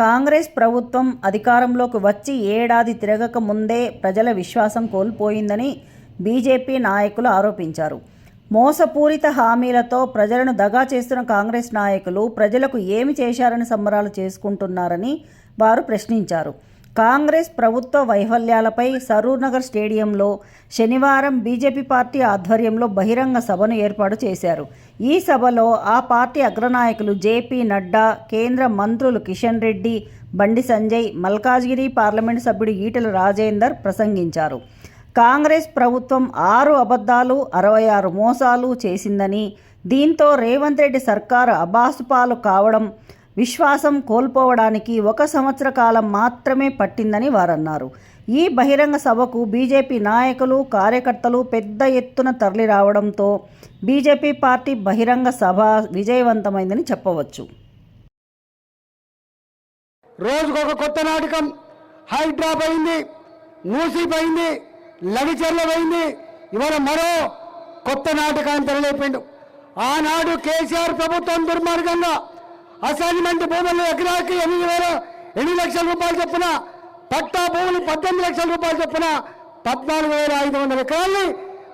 కాంగ్రెస్ ప్రభుత్వం అధికారంలోకి వచ్చి ఏడాది తిరగక ముందే ప్రజల విశ్వాసం కోల్పోయిందని బీజేపీ నాయకులు ఆరోపించారు. మోసపూరిత హామీలతో ప్రజలను దగా చేస్తున్న కాంగ్రెస్ నాయకులు ప్రజలకు ఏమి చేశారని సంబరాలు చేసుకుంటున్నారని వారు ప్రశ్నించారు. కాంగ్రెస్ ప్రభుత్వ వైఫల్యాలపై సరూర్నగర్ స్టేడియంలో శనివారం బీజేపీ పార్టీ ఆధ్వర్యంలో బహిరంగ సభను ఏర్పాటు చేశారు. ఈ సభలో ఆ పార్టీ అగ్రనాయకులు జేపీ నడ్డా కేంద్ర మంత్రులు కిషన్ రెడ్డి బండి సంజయ్ మల్కాజ్గిరి పార్లమెంటు సభ్యుడు ఈటల రాజేందర్ ప్రసంగించారు. కాంగ్రెస్ ప్రభుత్వం ఆరు అబద్ధాలు అరవై ఆరు మోసాలు చేసిందని దీంతో రేవంత్ రెడ్డి సర్కారు అబాసుపాలు కావడం విశ్వాసం కోల్పోవడానికి ఒక సంవత్సర కాలం మాత్రమే పట్టిందని వారన్నారు. ఈ బహిరంగ సభకు బీజేపీ నాయకులు కార్యకర్తలు పెద్ద ఎత్తున తరలిరావడంతో బీజేపీ పార్టీ బహిరంగ సభ విజయవంతమైందని చెప్పవచ్చు. రోజుకొక కొత్త నాటకం. హైడ్రా పోయింది మూసి పోయింది లడిచెర్ల పోయింది ఇవాళ మరో కొత్త నాటకాన్ని తెరలేపిండు. ఆనాడు కేసీఆర్ ప్రభుత్వం దుర్మార్గంగా అసైన్మెంట్ భూములు ఎకరాకి ఎనిమిది వేల ఎనిమిది లక్షల రూపాయలు చొప్పున పట్టా భూములు పద్దెనిమిది లక్షల రూపాయలు చొప్పున పద్నాలుగు వేల ఐదు వందల ఎకరాల్ని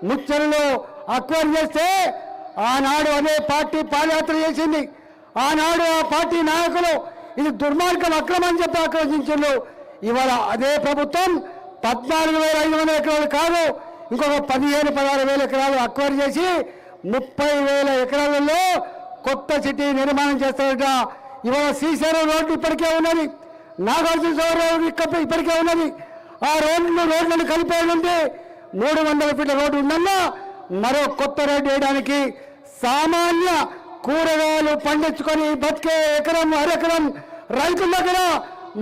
ముచ్చరలో అక్వైర్ చేస్తే ఆనాడు అదే పార్టీ పాదయాత్ర చేసింది. ఆనాడు ఆ పార్టీ నాయకులు ఇది దుర్మార్గం అక్రమం అని చెప్పి ఆక్రోశించారు ఇవాళ అదే ప్రభుత్వం పద్నాలుగు వేల ఐదు వందల ఎకరాలు కాదు ఇంకొక పదిహేను పదహారు వేల ఎకరాలు అక్వైర్ చేసి ముప్పై వేల ఎకరాలలో కొత్త సిటీ నిర్మాణం చేస్తారట. ఇవాళ శ్రీశైలం రోడ్డు ఇప్పటికే ఉన్నది. నాగార్జున రోడ్డు ఇక్కడ ఇప్పటికే ఉన్నది. ఆ రోడ్లు రోడ్లను కలిపేయాలంటే మూడు వందల ఫీట్ల రోడ్డు ఉందన్నా మరో కొత్త రోడ్డు వేయడానికి సామాన్య కూరగాయలు పండించుకొని బతికే ఎకరం అరెకరం రైతుల దగ్గర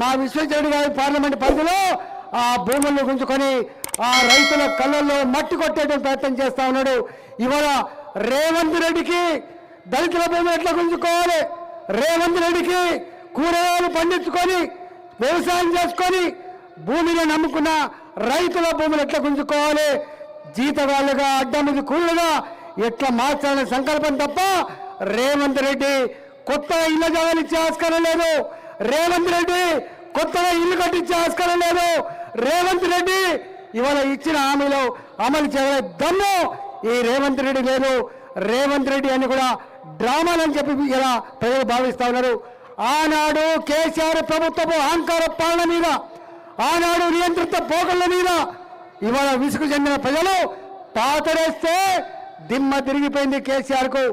మా విశ్వేశ్వరుడు గారి పార్లమెంట్ పరిధిలో ఆ భూములను గుంజుకొని ఆ రైతుల కళ్ళల్లో మట్టి కొట్టేటువంటి ప్రయత్నం చేస్తా ఉన్నాడు. ఇవాళ రేవంత్ రెడ్డికి దళితుల భూమి ఎట్లా గుంజుకోవాలి? రేవంత్ రెడ్డికి కూరగాయలు పండించుకొని వ్యవసాయం చేసుకొని భూమిని నమ్ముకున్న రైతుల భూములు ఎట్లా గుంజుకోవాలి? జీతగాళ్ళుగా అడ్డమంది కూలుగా ఎట్లా మార్చాలనే సంకల్పం తప్ప రేవంత్ రెడ్డి కొత్తగా ఇళ్ళ జాగాలు ఇచ్చే ఆస్కారం లేదు. రేవంత్ రెడ్డి కొత్తగా ఇల్లు కట్టించే ఆస్కారం లేదు. రేవంత్ రెడ్డి ఇవాళ ఇచ్చిన హామీలో అమలు చేయలే దమ్ము. ఈ రేవంత్ రెడ్డి లేదు. రేవంత్ రెడ్డి అని కూడా డ్రామాలని చెప్పి ఇలా ప్రజలు భావిస్తూ ఉన్నారు. ఆనాడు కేసీఆర్ ప్రభుత్వపు అహంకార పాలన మీద ఆనాడు నియంత్రిత పోకళ్ళ మీద ఇవాళ విసుగు చెందిన ప్రజలు పాతరేస్తే దిమ్మ తిరిగిపోయింది కేసీఆర్కు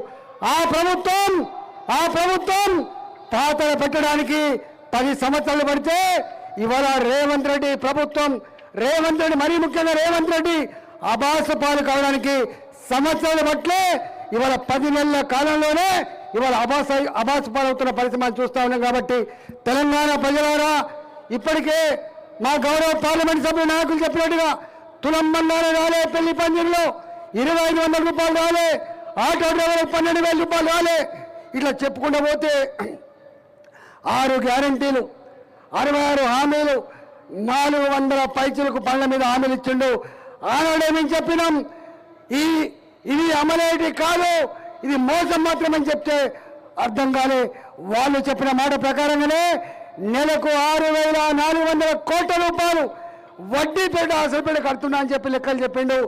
ఆ ప్రభుత్వం ఆ ప్రభుత్వం పాతర పెట్టడానికి పది సంవత్సరాలు పడితే ఇవాళ రేవంత్ రెడ్డి ప్రభుత్వం రేవంత్ రెడ్డి మరీ ముఖ్యంగా రేవంత్ రెడ్డి అబాస పాలు కావడానికి సంవత్సరాలు పట్లే ఇవాళ పది నెలల కాలంలోనే ఇవాళ అబాస అబాస పాలవుతున్న పరిస్థితి మనం చూస్తా ఉన్నాం కాబట్టి తెలంగాణ ప్రజలారా ఇప్పటికే మా గౌరవ పార్లమెంట్ సభ్యులు నాయకులు చెప్పినట్టుగా తులం బంగారు రాలే పెళ్ళి పందిరిలో ఇరవై ఐదు వందల రూపాయలు రాలే ఆటో డ్రైవర్లకు పన్నెండు వేల రూపాయలు రాలే. ఇట్లా చెప్పుకుంటూ పోతే ఆరు గ్యారంటీలు అరవై ఆరు హామీలు నాలుగు వందల పైచులకు పండ్ల మీద హామీలు ఇచ్చిండు. ఆనాడే మేము చెప్పినాం? ఈ ఇది అమలేటి కాదు ఇది మోసం మాత్రమని చెప్తే అర్థం కాలే. వాళ్ళు చెప్పిన మాట ప్రకారంగానే నెలకు ఆరు వేల నాలుగు వందల కోట్ల రూపాయలు వడ్డీ పేట అసలు పేట కడుతున్నా అని చెప్పి లెక్కలు చెప్పిండు.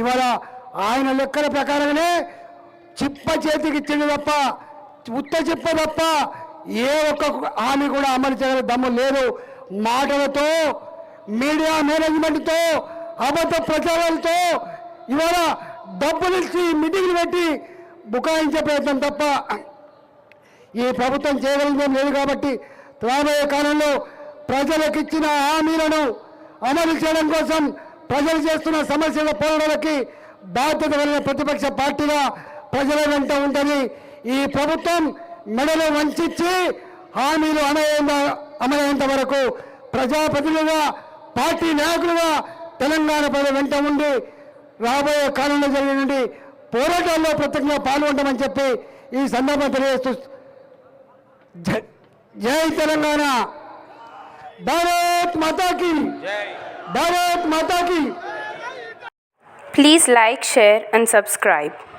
ఇవాళ ఆయన లెక్కల ప్రకారంగానే చిప్ప చేతికి ఇచ్చిండు తప్ప ఉత్త చిప్ప తప్ప ఏ ఒక్క హామీ కూడా అమలు చేయగల దమ్ము లేదు. మాటలతో మీడియా మేనేజ్మెంట్తో అబద్ధ ప్రచారాలతో ఇవాళ డబ్బులు ఇచ్చి మీటింగ్లు పెట్టి బుకాయించే ప్రయత్నం తప్ప ఈ ప్రభుత్వం చేయగలిగేం లేదు కాబట్టి రాబోయే కాలంలో ప్రజలకు ఇచ్చిన హామీలను అమలు చేయడం కోసం ప్రజలు చేస్తున్న సమస్యల పోరాటాలకి బాధ్యత కలిగిన ప్రతిపక్ష పార్టీగా ప్రజల వెంట ఉంటుంది ఈ ప్రభుత్వం మెడలు వంచి హామీలు అమలైన అమలైనంత వరకు ప్రజాప్రతినిధులుగా పార్టీ నాయకులుగా తెలంగాణ ప్రజల వెంట ఉండి రాబోయే కాలంలో జరిగినటువంటి పోరాటాల్లో ప్రత్యేకంగా పాల్గొంటామని చెప్పి ఈ సందర్భం తెలియజేస్తూ జై- తెలంగాణ. భారత్ మాతాకి. భారత్ మాతాకి. Please like, share, and subscribe.